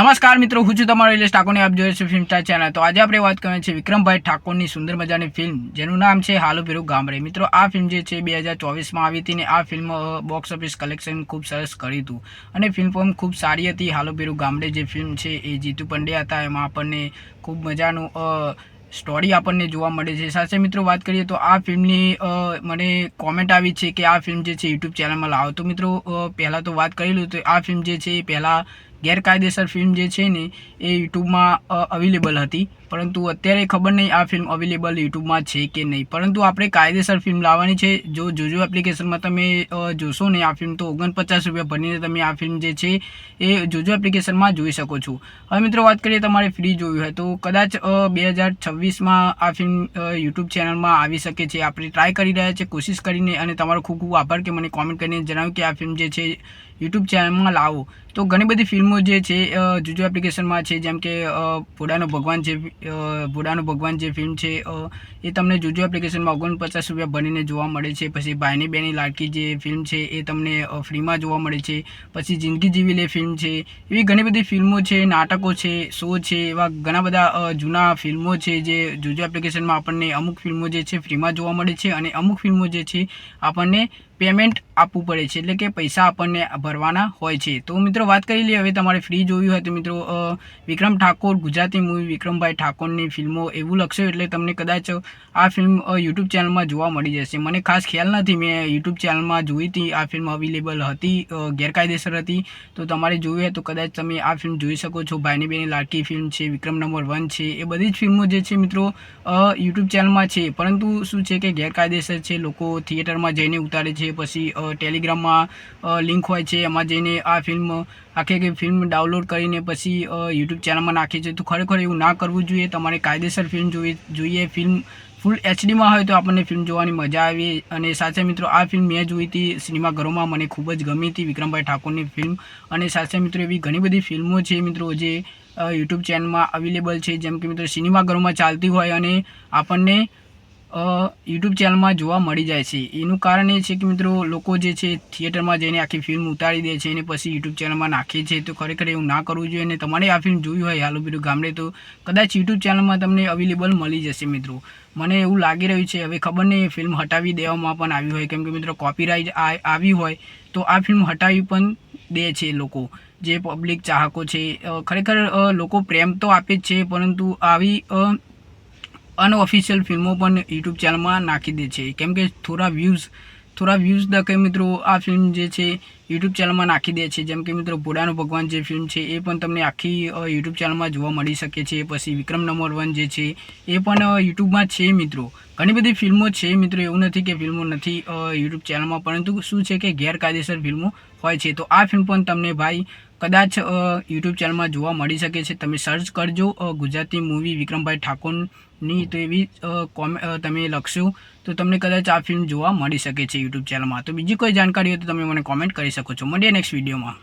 નમસ્કાર મિત્રો, હું છું તમારો ઇલેશ ઠાકોરની આપ જોઈ છે ફિલ્મ સ્ટાર ચેનલ તો આજે આપણે વાત કરીએ છે વિક્રમભાઈ ઠાકોરની સુંદર મજાની ફિલ્મ જેનું નામ છે હાલો પેરું ગામડે. મિત્રો, આ ફિલ્મ જે છે બે હજાર ચોવીસમાં આવી હતી ને આ ફિલ્મ બોક્સ ઓફિસ કલેક્શન ખૂબ સરસ કર્યું હતું. અને ફિલ્મ પણ ખૂબ સારી હતી હાલો પેરું ગામડે જે ફિલ્મ છે એ જીતુ પંડ્યા હતા. એમાં આપણને ખૂબ મજાનું સ્ટોરી આપણને જોવા મળે છે. સાથે મિત્રો વાત કરીએ તો આ ફિલ્મની મને કોમેન્ટ આવી છે કે આ ફિલ્મ જે છે યુટ્યુબ ચેનલમાં લાવો. તો મિત્રો પહેલાં તો વાત કરેલું તો આ ફિલ્મ જે છે એ પહેલાં ગેરકાયદેસર ફિલ્મ જે છે ને, એ યુટ્યુબમાં અવેલેબલ હતી. પરંતુ અત્યારે ખબર નહીં આ ફિલ્મ અવેલેબલ યુટ્યુબમાં છે કે નહીં. પરંતુ આપણે કાયદેસર ફિલ્મ લાવવાની છે. જો જોજો એપ્લિકેશનમાં તમે જોશો ને આ ફિલ્મ તો ઓગણપચાસ રૂપિયા ભરીને તમે આ ફિલ્મ જે છે, એ જોજો એપ્લિકેશનમાં જોઈ શકો છો. હવે મિત્રો વાત કરીએ તમારે ફ્રી જોયું હોય તો કદાચ બે હજાર છવ્વીસમાં આ ફિલ્મ યુટ્યુબ ચેનલમાં આવી શકે છે. આપણે ટ્રાય કરી રહ્યા છીએ કોશિશ કરીને અને તમારો ખૂબ ખૂબ આભાર કે મને કોમેન્ટ કરીને જણાવ્યું કે આ ફિલ્મ જે છે યુટ્યુબ ચેનલમાં લાવો. તો ઘણી બધી ફિલ્મો જે છે જુજુ એપ્લિકેશનમાં છે, જેમ કે ભોડાનો ભગવાન જે ભોડાનો ભગવાન જે ફિલ્મ છે એ તમને જુજુ એપ્લિકેશનમાં ઓગણપચાસ રૂપિયા ભરીને જોવા મળે છે. પછી ભાઈની બેની લાડકી જે ફિલ્મ છે, એ તમને ફ્રીમાં જોવા મળે છે. પછી જિંદગી જીવી લે ફિલ્મ છે. એવી ઘણી બધી ફિલ્મો છે, નાટકો છે, શો છે, એવા ઘણા બધા જૂના ફિલ્મો છે જે જુજુ એપ્લિકેશનમાં આપણને અમુક ફિલ્મો જે છે, ફ્રીમાં જોવા મળે છે અને અમુક ફિલ્મો જે છે, આપણને પેમેન્ટ આપવું પડે છે, એટલે કે પૈસા આપણને ભરવાના હોય છે. તો મિત્રો વાત કરી લઈએ, હવે તમારે ફ્રી જોવી હોય તો મિત્રો વિક્રમ ઠાકોર, ગુજરાતી મૂવી વિક્રમભાઈ ઠાકોરની ફિલ્મો એવું લખશો એટલે તમને કદાચ આ ફિલ્મ યુટ્યુબ ચેનલમાં જોવા મળી જશે. મને ખાસ ખ્યાલ નથી, મેં યુટ્યુબ ચેનલમાં જોઈ હતી, આ ફિલ્મ અવેલેબલ હતી ગેરકાયદેસર હતી. તો તમારે જોવી હોય તો કદાચ તમે આ ફિલ્મ જોઈ શકો છો. ભાઈની બેની લાડકી ફિલ્મ છે, વિક્રમ નંબર વન છે, એ બધી જ ફિલ્મો જે છે મિત્રો યુટ્યુબ ચેનલમાં છે. પરંતુ શું છે કે ગેરકાયદેસર છે, લોકો થિયેટરમાં જઈને ઉતારે છે પછી ટેલિગ્રામમાં લિંક હોય છે, એમાં જઈને આ ફિલ્મ આખી આખી ફિલ્મ ડાઉનલોડ કરીને પછી યુટ્યુબ ચેનલમાં નાખે છે. તો ખરેખર એવું ના કરવું જોઈએ. તમારે કાયદેસર ફિલ્મ જોવી, જોઈએ. ફિલ્મ ફૂલ એચડીમાં હોય તો આપણને ફિલ્મ જોવાની મજા આવી. અને સાચા મિત્રો, આ ફિલ્મ મેં જોઈ હતી સિનેમાઘરોમાં. મને ખૂબ જ ગમી હતી વિક્રમભાઈ ઠાકોરની ફિલ્મ અને સાચા મિત્રો, એવી ઘણી બધી ફિલ્મો છે, મિત્રો, જે યુટ્યુબ ચેનલમાં અવેલેબલ છે. જેમ કે મિત્રો, સિનેમાઘરોમાં ચાલતી હોય અને આપણને યુટ્યુબ ચેનલમાં જોવા મળી જાય છે. એનું કારણ એ છે કે મિત્રો, લોકો જે છે થિયેટરમાં જઈને આખી ફિલ્મ ઉતારી દે છે અને પછી યુટ્યુબ ચેનલમાં નાખે છે. તો ખરેખર એવું ના કરવું જોઈએ અને તમારે આ ફિલ્મ જોયું હોય, હાલો બીરું ગામડે, તો કદાચ યુટ્યુબ ચેનલમાં તમને અવેલેબલ મળી જશે મિત્રો. મને એવું લાગી રહ્યું છે, હવે ખબર નહીં ફિલ્મ હટાવી દેવામાં પણ આવી હોય. કેમ કે મિત્રો કોપીરાઇટ આવી હોય, તો આ ફિલ્મ હટાવી પણ દે છે લોકો. જે પબ્લિક ચાહકો છે ખરેખર લોકો પ્રેમ તો આપે જ છે, પરંતુ આવી અનઓફિશિયલ ફિલ્મો પણ યુટ્યુબ ચેનલમાં નાખી દે છે. કેમ કે થોડા વ્યૂઝ થોડા વ્યૂઝ દકે મિત્રો આ ફિલ્મ જે છે યુટ્યુબ ચેનલમાં નાખી દે છે. જેમ કે મિત્રો ભોડાનો ભગવાન જે ફિલ્મ છે એ પણ તમને આખી યુટ્યુબ ચેનલમાં જોવા મળી શકે છે. પછી વિક્રમ નંબર વન જે છે એ પણ યુટ્યુબમાં છે મિત્રો. ઘણી બધી ફિલ્મો છે મિત્રો, એવું નથી કે ફિલ્મો નથી યુટ્યુબ ચેનલમાં પરંતુ શું છે કે ગેરકાયદેસર ફિલ્મો હોય છે. તો આ ફિલ્મ પણ તમને ભાઈ કદાચ યુટ્યુબ ચેનલમાં જોવા મળી શકે છે. તમે સર્ચ કરજો ગુજરાતી મૂવી વિક્રમભાઈ ઠાકોરની. તો એવી કોમે તમે લખશો, તો તમને કદાચ આ ફિલ્મ જોવા મળી શકે છે યુટ્યુબ ચેનલમાં. તો બીજી કોઈ જાણકારી હોય તો તમે મને કોમેન્ટ કરી શકો છો. મળીએ નેક્સ્ટ વિડીયોમાં